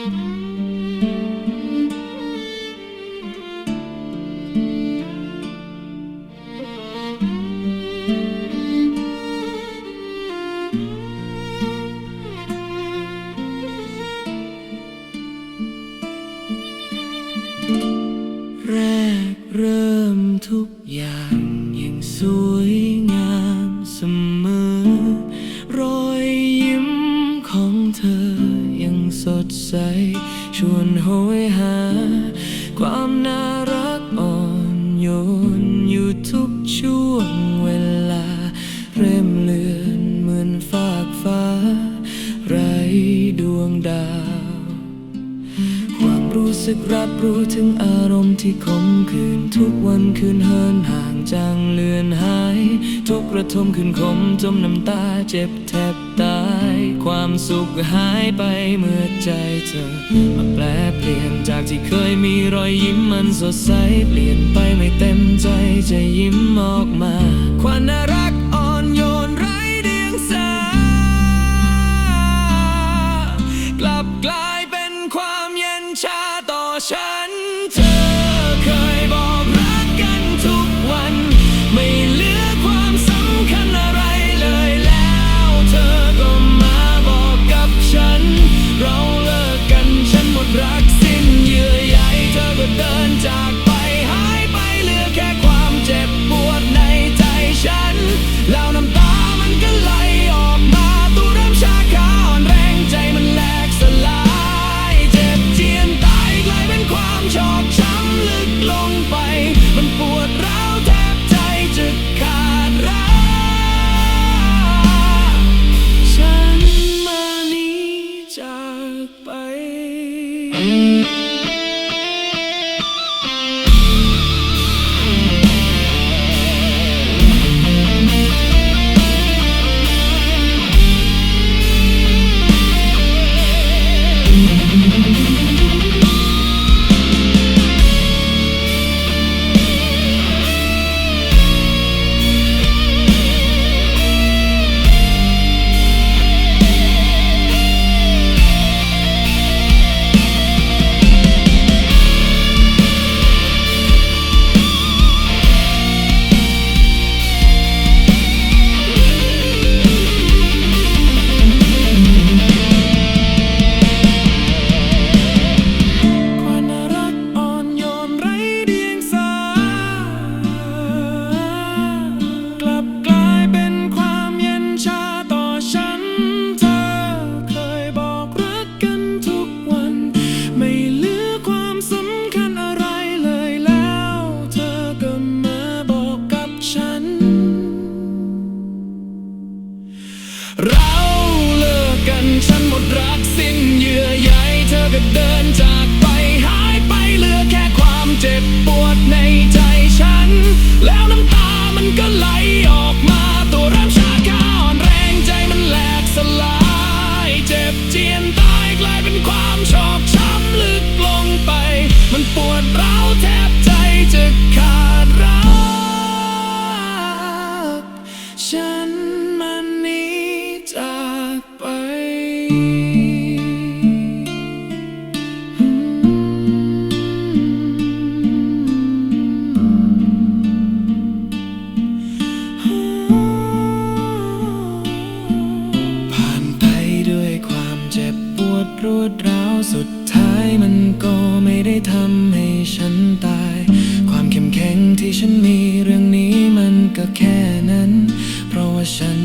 แรกเริ่มทุกอย่างยังสวย หยหา ความน่ารักอ่อนโยนอยู่ทุกช่วงเวลาเริ่มลื สึกรับรู้ถึงอารมณ์ที่คมคืน ทุกวันคืนเฮินห่างจางเลือนหาย ทุกระทมคืนคมจมน้ำตาเจ็บแทบตาย ความสุขหายไปเมื่อใจเธอ มาแปลเปลี่ยนจากที่เคยมีรอยยิ้มมันสดใส เปลี่ยนไปไม่เต็มใจจะยิ้มออกมา ความน่ารัก free. ็นความโชคช วดร้าวสุดท้ายมันก็ไม่ได้ทำให้ฉันตาย ความเข้มแข็งที่ฉันมีเรื่องนี้มันก็แค่นั้น เพราะว่าฉัน